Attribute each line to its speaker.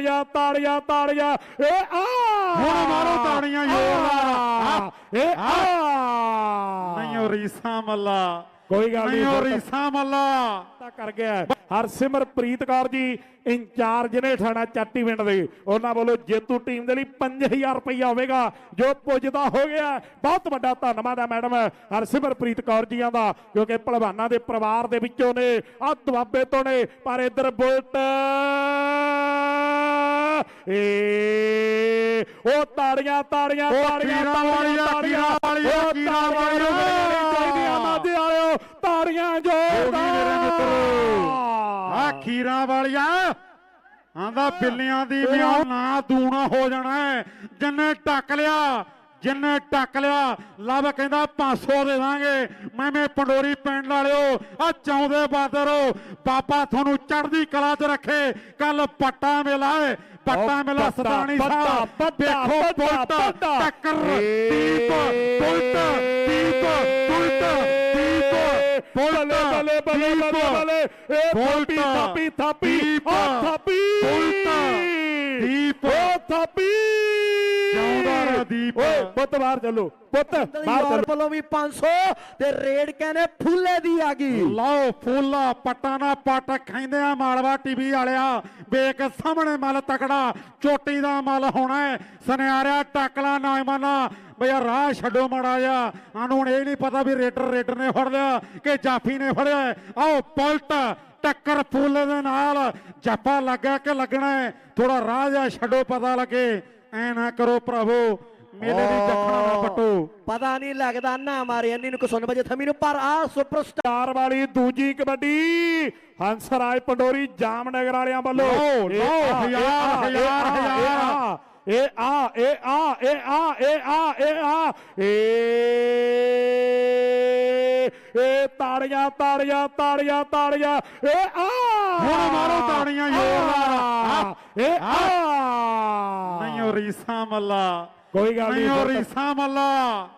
Speaker 1: ਤਾੜੀਆਂ ਤਾੜੀਆਂ ਤਾੜੀਆਂ। ਏ ਆ!
Speaker 2: ਹੁਣ ਮਾਰੋ ਤਾੜੀਆਂ ਜ਼ੋਰਦਾਰ।
Speaker 1: ਏ ਆ!
Speaker 2: ਨਹੀਂ ਉਹ ਰੀਸਾ ਮੱਲਾ।
Speaker 1: ਕੋਈ ਗੱਲ
Speaker 2: ਨਹੀਂ ਉਹ ਰੀਸਾ ਮੱਲਾ।
Speaker 1: ਤਾਂ ਕਰ ਗਿਆ। ਹਰਸਿਮਰਪ੍ਰੀਤ ਕੌਰ ਜੀ ਇੰਚਾਰਜ ਨੇ ਥਾਣਾ ਚਾਟੀ ਪਿੰਡ ਦੇ। ਉਹਨਾਂ ਵੱਲੋਂ ਜੇਤੂ ਟੀਮ ਦੇ ਲਈ 5000 ਰੁਪਇਆ ਹੋਵੇਗਾ ਜੋ ਪੁੱਜਦਾ ਹੋ ਗਿਆ। ਬਹੁਤ ਵੱਡਾ ਧੰਨਵਾਦ ਹੈ ਮੈਡਮ ਹਰਸਿਮਰਪ੍ਰੀਤ ਕੌਰ ਜੀਆਂ ਦਾ ਕਿਉਂਕਿ ਭਲਵਾਨਾਂ ਦੇ ਪਰਿਵਾਰ ਦੇ ਵਿੱਚੋਂ ਨੇ ਆ ਦੁਆਬੇ ਤੋਂ ਨੇ ਪਰ ਇਧਰ ਬੁਲਟ ਏ ਉਹ ਤਾੜੀਆਂ ਤਾੜੀਆਂ
Speaker 2: ਉਹ
Speaker 1: ਤਾੜੀਆਂ
Speaker 2: ਕੀਰਾਂ ਵਾਲੀਆਂ, ਕੀਰਾਂ ਵਾਲੀਆਂ,
Speaker 1: ਤਾੜੀਆਂ ਚਾਹੀਦੀਆਂ ਮਾਝੇ ਵਾਲਿਓ ਤਾੜੀਆਂ ਜੋਰਦਾਰ
Speaker 2: ਆ ਖੀਰਾਂ ਵਾਲਿਆ। ਆਂਦਾ ਬਿੱਲੀਆਂ ਦੀ ਮਿਆਂ ਨਾ ਦੂਣਾ ਹੋ ਜਾਣਾ। ਜਿੰਨੇ ਟੱਕ ਲਿਆ ਜਿੰਨੇ ਟੱਕ ਲਿਆ ਲਵ ਕਹਿੰਦਾ 500 ਦੇ ਦਾਂਗੇ। ਮੈਂ ਮੈਂ ਪੰਡੋਰੀ ਪਿੰਡ ਵਾਲਿਓ ਆ ਚਾਉਂਦੇ ਬਾਦਰੋ ਬਾਬਾ ਤੁਹਾਨੂੰ ਚੜ੍ਹਦੀ ਕਲਾ 'ਚ ਰੱਖੇ। ਕੱਲ ਪੱਟਾ ਮੇਲਾ ਹੈ ਪੱਟਾ ਮੇਲਾ ਸਦਾਣੀ ਸਾਹਿਬ। ਦੇਖੋ
Speaker 1: ਪੱਟਾ,
Speaker 2: ਪੁਲਟ। ਟੱਕਰ ਦੀਪ ਪੁਲਟ ਦੀਪ ਪੁਲਟ ਦੀਪ ਪੁਲਟ
Speaker 1: ਬੱਲੇ ਬੱਲੇ ਬੱਲੇ
Speaker 2: ਪੁਲਟ,
Speaker 1: ਥਾਪੀ ਥਾਪੀ ਥਾਪੀ। ਥਾਪੀ।
Speaker 2: ਪੁਲਟ, ਦੀਪ,
Speaker 1: ਥਾਪੀ।
Speaker 2: ਜਿਉਂਦਾ ਰਹਿ ਦੀਪ।
Speaker 1: ਓਏ ਪੁੱਤ ਬਾਹਰ ਚੱਲੋ। ਪੁੱਤ ਬਾਹਰ ਚੱਲੋ।
Speaker 3: ਵੱਲੋਂ ਵੀ 500 ਤੇ ਰੇਡ ਕਹਿੰਦੇ ਫੁੱਲੇ ਦੀ ਆ ਗਈ।
Speaker 2: ਲਓ ਫੁੱਲਾ ਪੱਟਾ ਨਾ ਪੱਟ ਖੈਂਦੇ ਆ ਮਾਲਵਾ ਟੀਵੀ ਵਾਲਿਆ। ਵੇਖ ਸਾਹਮਣੇ ਮਲ ਤਕੜਾ ਚੋਟੀ ਦਾ ਮਲ ਹੋਣਾ ਹੈ। ਸੁਨਿਆਰਿਆ ਟੱਕਲਾ ਨਾਇਮਾਨਾ। ਬਈ ਆਹ ਰਾਹ ਛੱਡੋ ਮੜਾ ਜਾ ਸਾਨੂੰ ਹੁਣ ਇਹ ਨਹੀਂ ਪਤਾ ਵੀ ਰੇਡਰ ਰੇਡਰ ਨੇ ਫੜ ਲਿਆ ਕਿ ਜਾਫੀ ਨੇ ਫੜਿਆ। ਆਓ ਪਲਟ ਟੱਕਰ ਫੁੱਲੇ ਦੇ ਨਾਲ। ਜੱਫਾ ਲੱਗਾ ਕਿ ਲੱਗਣਾ ਹੈ। ਥੋੜਾ ਰਾਹ ਜਾ ਛੱਡੋ ਪਤਾ ਲੱਗੇ। ਐ ਨਾ ਕਰੋ ਭਰਾਵੋ ਮੇਲੇ ਦੀ ਜਖਣਾ ਨਾ ਪਟੋ
Speaker 3: ਪਤਾ ਨਹੀਂ ਲੱਗਦਾ ਨਾ ਮਾਰੇ ਅੰਨੀ ਨੂੰ ਕੁਸਨ ਵਜੇ ਥਮੀ ਨੂੰ ਪਰ ਆ ਸੁਪਰਸਟਾਰ
Speaker 1: ਚਾਰ ਵਾਲੀ ਦੂਜੀ ਕਬੱਡੀ ਹੰਸਰਾਜ ਪੰਡੋਰੀ ਜਾਮਨਗਰ ਵਾਲਿਆਂ ਵੱਲੋਂ
Speaker 2: ਹਜ਼ਾਰ, ਹਜ਼ਾਰ,
Speaker 1: ਇਹ ਆ,
Speaker 2: ਹਜ਼ਾਰ।
Speaker 1: ਇਹ ਆ ਇਹ ਆ ਇਹ ਆ ਇਹ ਆ ਏ ਇਹ ਤਾੜੀਆਂ ਤਾੜੀਆਂ ਤਾੜੀਆਂ ਤਾੜੀਆਂ ਇਹ ਆ
Speaker 2: ਹੁਣ ਮਾਰੋ ਤਾੜੀਆਂ।
Speaker 1: ਆ, ਇਹ ਆ
Speaker 2: ਰੀਸਾ ਮੱਲਾ
Speaker 1: ਕੋਈ ਗੱਲ
Speaker 2: ਨਹੀਂ
Speaker 1: ਨਹੀਂ
Speaker 2: ਰੀਸਾ ਮੱਲਾ